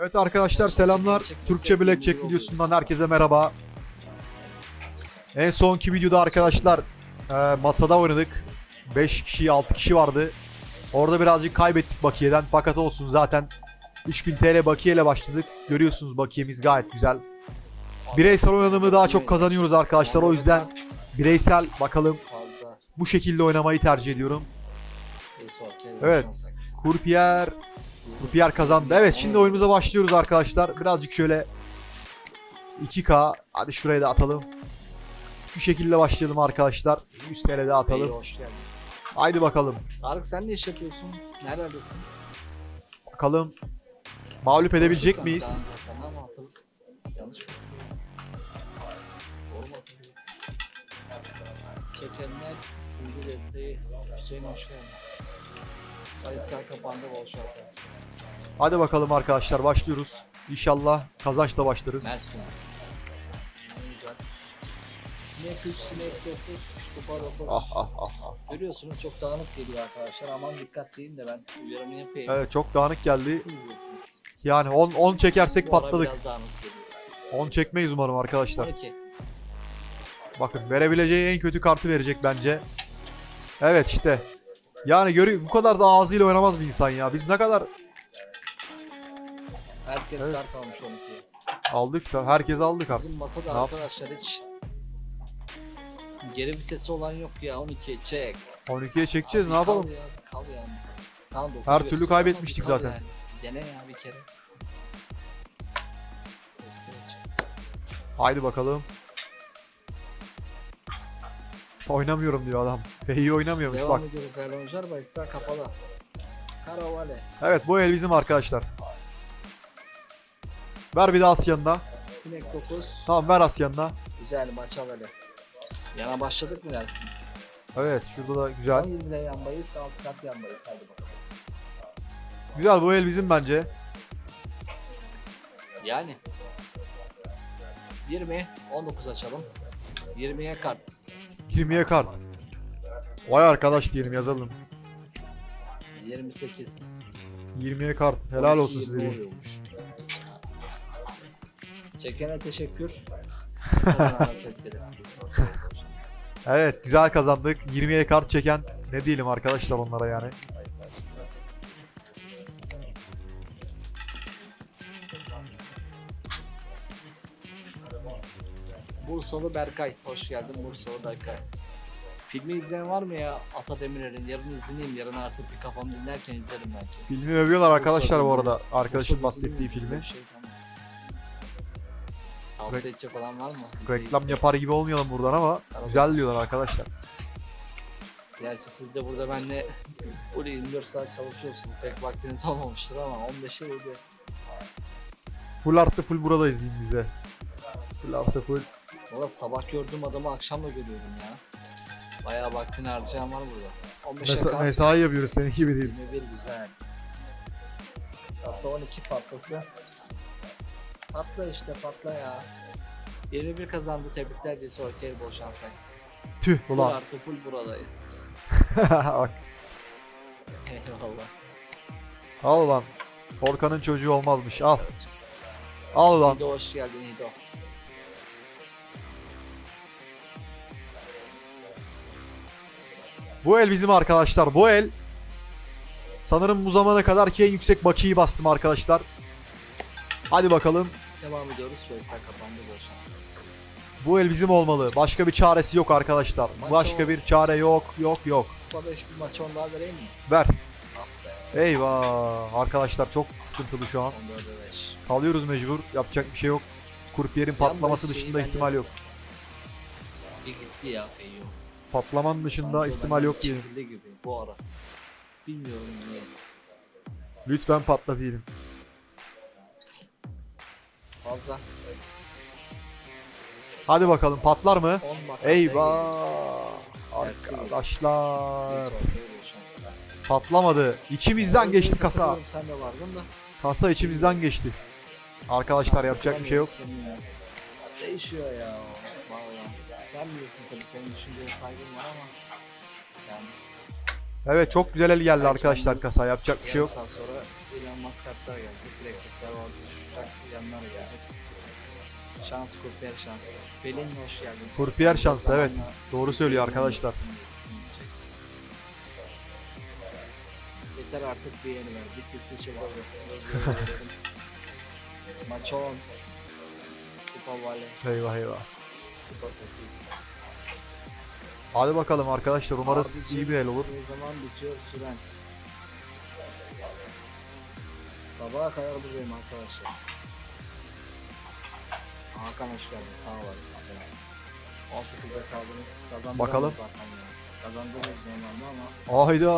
Evet arkadaşlar selamlar. Türkçe Blackjack videosundan herkese merhaba. En sonki videoda arkadaşlar e, masada oynadık. 5 kişi 6 kişi vardı. Orada birazcık kaybettik bakiyeden fakat olsun zaten 3000 TL bakiyeyle başladık. Görüyorsunuz bakiyemiz gayet güzel. Bireysel oynanımı daha çok kazanıyoruz arkadaşlar o yüzden bireysel bakalım bu şekilde oynamayı tercih ediyorum. Evet. Kurpiyer Kurpiyer kazandı. Evet şimdi oyunumuza başlıyoruz arkadaşlar. Birazcık şöyle 2K. Hadi şuraya da atalım. Şu şekilde başlayalım arkadaşlar. 100 TL de atalım. hoş geldin. Haydi bakalım. Tarık sen ne iş yapıyorsun? Neredesin? Bakalım mağlup edebilecek Konuşursan miyiz? Yanlış mı? Doğru mu? Kekenler silgi desteği. Hüseyin hoş geldin. Kayıslar kapandı bol şans. Hadi bakalım arkadaşlar başlıyoruz. İnşallah kazançla başlarız. Mersin. Güzel. Sinek 3, sinek 9, kupa 9. Ah ah ah. ah. Görüyorsunuz çok dağınık geliyor arkadaşlar. Aman dikkat deyin de ben uyarımı yapayım. Evet çok dağınık geldi. Siz bilirsiniz. Yani 10 10 çekersek Bu ara patladık. Biraz dağınık geliyor. 10 çekmeyiz umarım arkadaşlar. 12. Bakın verebileceği en kötü kartı verecek bence. Evet işte. Yani görüyor bu kadar da ağzıyla oynamaz bir insan ya. Biz ne kadar Herkes Evet. kart almış 12'ye. aldık da herkes aldı kart. Bizim masada Ne yapsın? arkadaşlar hiç geri vitesi olan yok ya 12 çek. 12'ye çekeceğiz Abi ne yapalım? Kal ya, kal yani. Dokuz Her türlü ama kaybetmiştik bir kal zaten. Yani. Dene ya bir kere. Haydi bakalım. Oynamıyorum diyor adam. Feyi oynamıyormuş Devam bak. ediyoruz değerli oyuncular. Bahisler kapalı. Karavale. Evet bu el bizim arkadaşlar. Ver bir de Asyan'da. Sinek 9. Tamam ver Asyan'da. Güzel maç havale. Yana başladık mı dersin? Evet şurada da güzel. 20'de yan bahis, 6 kat yan bahis. Hadi bakalım. Güzel bu el bizim bence. Yani 20, 19 açalım. 20'ye kart. 20'ye kart. Vay arkadaş diyelim yazalım. 28. 20'ye kart. Helal olsun 12, size. 20 diyeyim. oluyormuş. Çekene teşekkür. Evet güzel kazandık. 20'ye kart çeken ne diyelim arkadaşlar onlara yani. Bursalı Berkay. Hoş geldin Bursalı Berkay. Filmi izleyen var mı ya? Ata Demirer'in. Yarın izleyeyim. Yarın artık bir kafamı dinlerken izlerim belki. Filmi övüyorlar arkadaşlar bu arada. Arkadaşın bahsettiği filmi şey, tamam. Tavsiye edecek olan var mı? Reklam yapar gibi olmayalım buradan ama güzel diyorlar arkadaşlar. Gerçi siz de burada benle buraya 24 saat çalışıyorsunuz. Pek vaktiniz olmamıştır ama 15'e 7. Full artı full buradayız diyeyim bize. Full artı full. Valla sabah gördüğüm adamı akşam da görüyorum ya. Bayağı vaktini harcayan var burada. 15'e Mesa- mesai yapıyoruz senin gibi değil. 21 güzel. Kasa 12 patlası. Patla işte patla ya. 21 kazandı tebrikler diye sonraki bol şans Tüh Full ulan. artı full buradayız. Bak, Eyvallah. al ulan. Korkanın çocuğu olmazmış. Al. Al ulan. Hido hoş geldin Hido. Bu el bizim arkadaşlar. Bu el sanırım bu zamana kadar ki en yüksek bakiyi bastım arkadaşlar. Hadi bakalım. Devam ediyoruz. Veysel kapandı bol şans. Bu el bizim olmalı. Başka bir çaresi yok arkadaşlar. Maç Başka o. bir çare yok. Yok yok. Kupa 5 bir maç 10 daha vereyim mi? Ver. Ah. Eyvah. Arkadaşlar çok sıkıntılı şu an. 14'e 5. Kalıyoruz mecbur. Yapacak bir şey yok. Kurpiyerin patlaması şeyi dışında ihtimal yok. Bir gitti ya Feyyum. Patlamanın dışında Sanki ihtimal yok diyelim. çekildi gibi bu ara. Bilmiyorum niye. Lütfen patla diyelim. Fazla. Hadi bakalım patlar mı? 10 bak. Eyvah. Arkadaşlar. Patlamadı. İçimizden geçti kasa. Sen de vardın da. Kasa içimizden geçti. Arkadaşlar yapacak bir şey yok. Değişiyor ya. Sen tabii senin düşünceye saygım var ama. Yani. Evet çok güzel el geldi arkadaşlar kasa yapacak bir şey yok. Yarım saat sonra Elon Musk kartlar gelecek. Blackjack'ler orada tutacak. Yanlar gelecek. Şans kurpiyer şansı. Belin'le hoş geldin. Kurpiyer şansı evet. Doğru söylüyor arkadaşlar. Yeter artık bir yeni ver. Bitti sıçradı. Maç 10. Kupa Vale. Eyvah eyvah. Kupa 8. Hadi bakalım arkadaşlar umarız Abicim, iyi bir el olur. Ne zaman bitiyor süren? Sabaha kadar buradayım arkadaşlar. Hakan hoş geldin. Sağ ol. 18'de kaldınız. Kazandınız Bakalım. zaten ya. Kazandınız normalde ama Hayda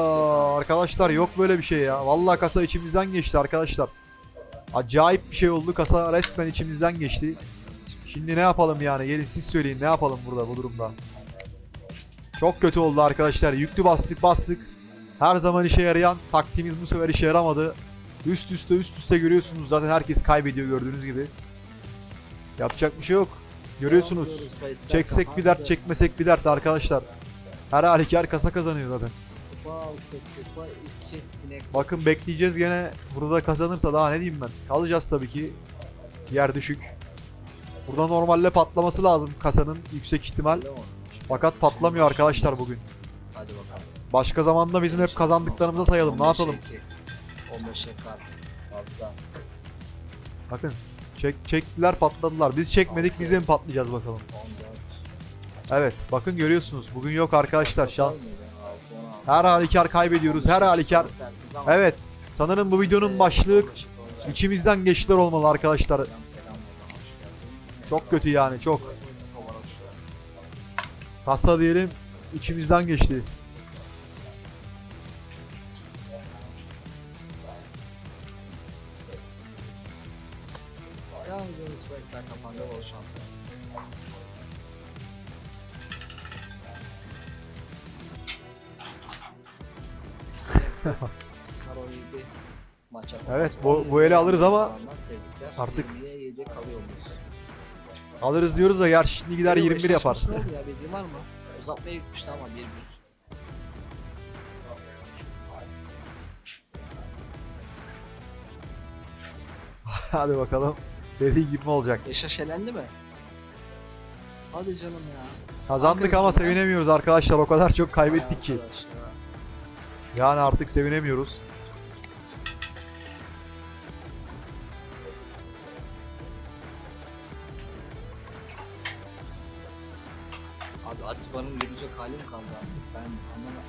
arkadaşlar yok böyle bir şey ya. Vallahi kasa içimizden geçti arkadaşlar. Acayip bir şey oldu. Kasa resmen içimizden geçti. Şimdi ne yapalım yani? Gelin siz söyleyin ne yapalım burada bu durumda. Çok kötü oldu arkadaşlar. Yüklü bastık bastık. Her zaman işe yarayan taktiğimiz bu sefer işe yaramadı. Üst üste üst üste görüyorsunuz zaten herkes kaybediyor gördüğünüz gibi. Yapacak bir şey yok. Görüyorsunuz. Çeksek bir dert çekmesek bir dert arkadaşlar. Her halükarda kasa kazanıyor zaten. Kupa 6, kupa 2, sinek. Bakın bekleyeceğiz gene. Burada kazanırsa daha ne diyeyim ben. Kalacağız tabii ki. Yer düşük. Burada normalde patlaması lazım kasanın yüksek ihtimal. Fakat patlamıyor arkadaşlar bugün. Hadi bakalım. Başka zamanda bizim hep kazandıklarımıza sayalım. Ne 15'e yapalım? iki. 15'e kart. Fazla. Bakın. Çek, çektiler patladılar. Biz çekmedik biz de mi patlayacağız bakalım. 14. Evet bakın görüyorsunuz. Bugün yok arkadaşlar şans. Her halükarda kaybediyoruz. Her ama- Evet. Sanırım bu videonun başlığı 15'e koyacağım. içimizden geçtiler olmalı arkadaşlar. Çok kötü yani çok. Kasa diyelim içimizden geçti. Devam ediyoruz bahisler kapandı bol şanslar. Karo 7 maça Evet, bu- 17 bu eli alırız ama artık- Alırız diyoruz da yer şimdi gider Yok, 21 yapar. Ne oldu ya bildiğin var mı? Uzatmaya gitmişti ama 1-1. Hadi bakalım. Dediği gibi mi olacak? Yaşar elendi mi? Hadi canım ya. Kazandık ama sevinemiyoruz arkadaşlar. O kadar çok kaybettik ki. Yani artık sevinemiyoruz. Atiba'nın gelecek hali mi kaldı artık? Ben anlamadım.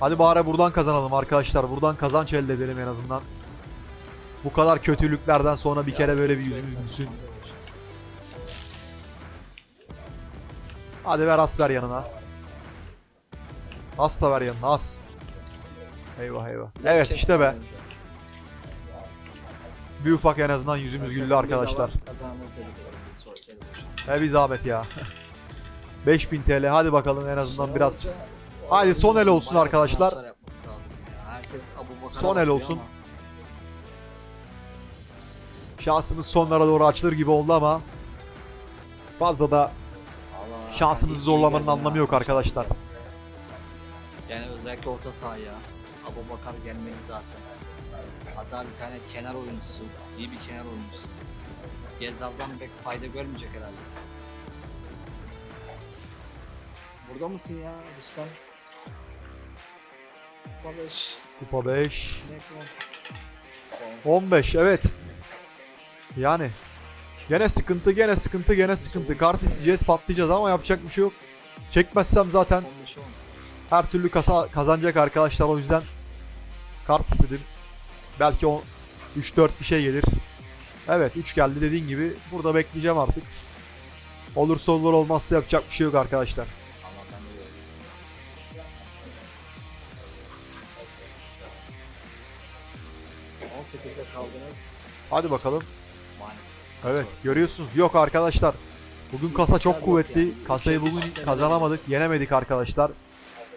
Hadi bari buradan kazanalım arkadaşlar. Buradan kazanç elde edelim en azından. Bu kadar kötülüklerden sonra bir kere böyle bir yüzümüz gülsün. Hadi ver as ver yanına. As da ver yanına as. Eyvah eyvah. Evet işte be. Bir ufak en azından yüzümüz güldü arkadaşlar. He bir zahmet ya. 5000 TL hadi bakalım en azından biraz. Hadi son el olsun arkadaşlar. Son el olsun. Şansımız sonlara doğru açılır gibi oldu ama fazla da şansımızı zorlamanın anlamı yok arkadaşlar. Yani özellikle orta sahaya. Abu Bakar gelmeli zaten. Hatta bir tane kenar oyuncusu. iyi bir kenar oyuncusu. Gezal'dan pek fayda görmeyecek herhalde. Burada mısın ya Rüstem? Kupa 5. Ne yapıyorsun? 15 evet. Yani gene sıkıntı gene sıkıntı gene sıkıntı. Kart isteyeceğiz patlayacağız ama yapacak bir şey yok. Çekmezsem zaten 15 10. her türlü kasa kazanacak arkadaşlar o yüzden kart istedim. Belki o 3-4 bir şey gelir. Evet 3 geldi dediğin gibi. Burada bekleyeceğim artık. Olursa olur olmazsa yapacak bir şey yok arkadaşlar. Hadi bakalım. maalesef. Evet görüyorsunuz. Yok arkadaşlar. Bugün kasa çok kuvvetli. Kasayı bugün kazanamadık. Yenemedik arkadaşlar.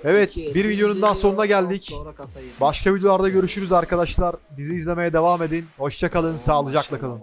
Evet bir videonun daha sonuna geldik. Başka videolarda görüşürüz arkadaşlar. Bizi izlemeye devam edin. Hoşça kalın. Sağlıcakla kalın.